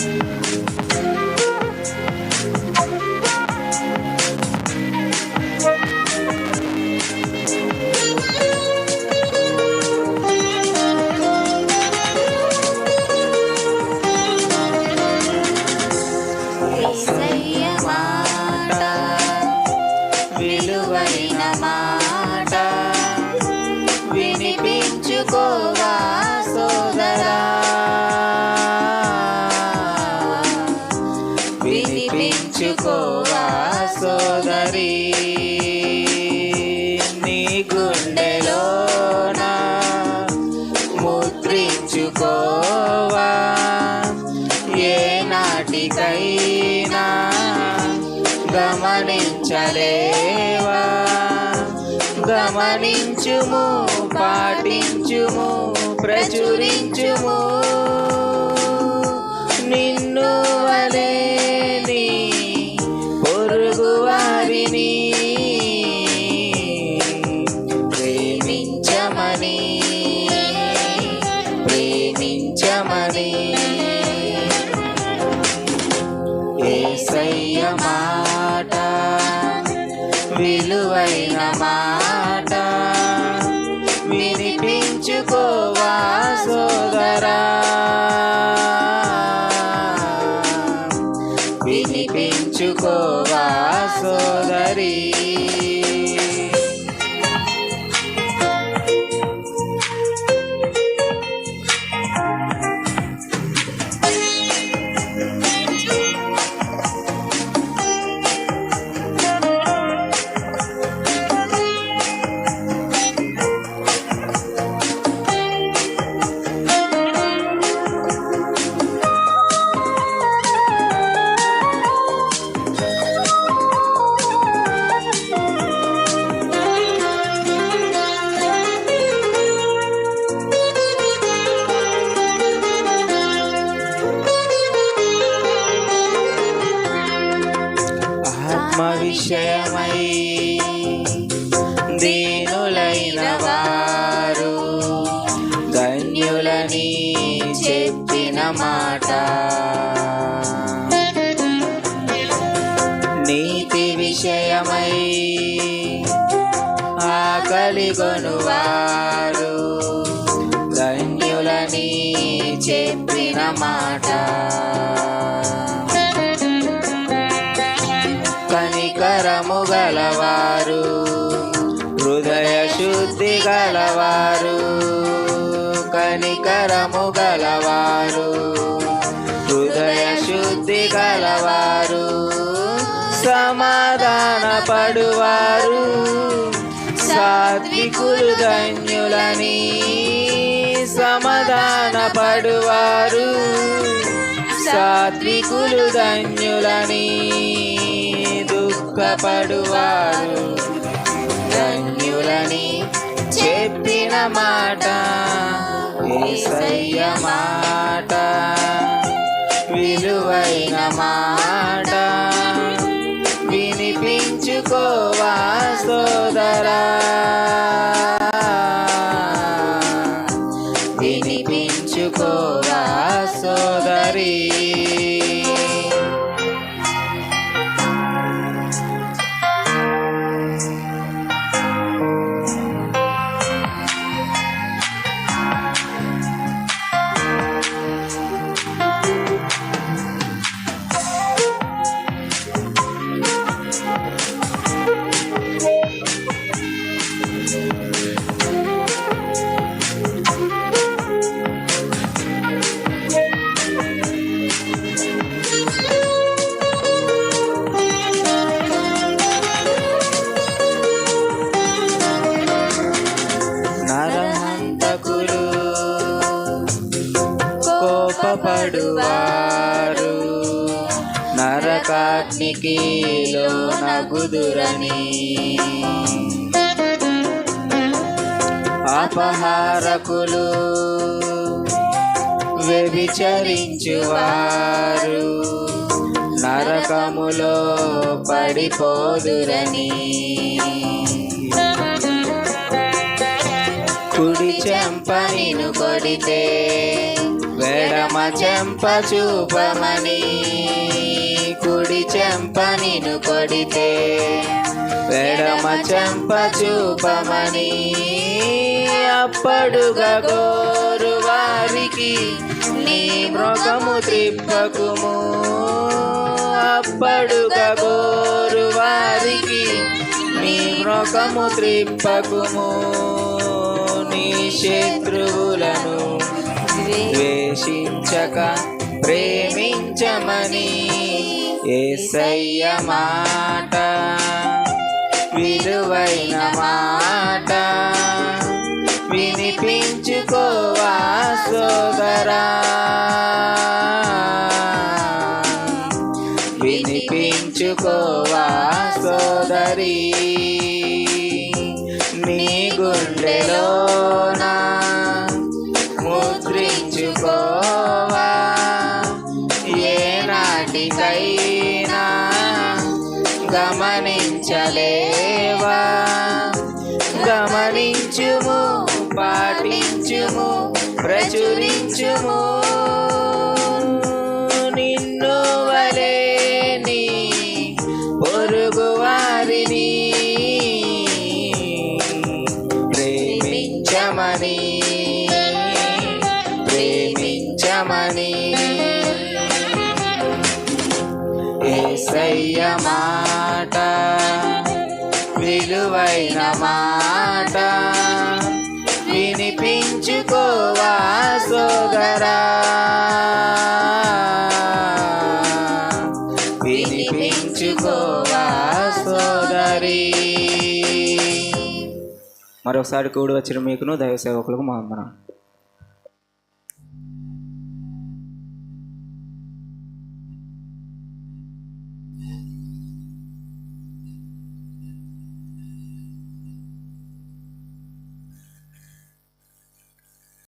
Podcast. గమనించలేవా గమనించుము పాటించుము ప్రచురించుము. విలువైన మాట వినిపించుకోవా సోదరా. వినిపించుకోవా సోదరీ. విషయమై దీనులైన వారు ధన్యులని చెప్పిన మాట. నీతి విషయమై ఆకలిగొను వారు ధన్యులని చెప్పిన మాట. కనికరము గలవారు హృదయ శుద్ధి గలవారు. సమాధాన పడువారు సాత్వికులు ధన్యులని సమాధాన పడువారు సాత్వికులు ధన్యులని దుఃఖపడువారు. ధన్యులని చెప్పిన మా ఏసయ్య మాట విలువైన మాట వినిపించుకోవా పడువారు నరకాగ్నికి నగుదురని. అపహారకులు వ్యభిచరించువారు. నరకములో పడిపోదురని. కుడి చెంపనిను కొడితే ఎడమ చెంప చూపమని కుడి చెంప నిన్ను కొడితే. ఎడమ చెంప చూపమని అప్పడుగా గోరు వారికి నీ మృగము త్రిప్పకుము అప్పడుగా గోరు వారికి నీ మృగము త్రిప్పకుము నీ శత్రువులను ద్వేషించక ప్రేమించమని ఏసయ్య మాట విలువైన మాట. వినిపించుకోవా సోదరా? వినిపించుకోవా సోదరి? నీ గుండెలో గమనించలేవా? గమనించుము పాటించుము ప్రచురించుము. నిన్ను వలేని పొరుగు వారిని ప్రేమించమని ప్రేమించమని. ఏసయ్య విలువైన మాట వినిపించుకోవా సోదరా. వినిపించుకోవా సోదరి. మరొకసారి కూడి వచ్చిన మీకును దైవ సేవకులకు మా వందనాలు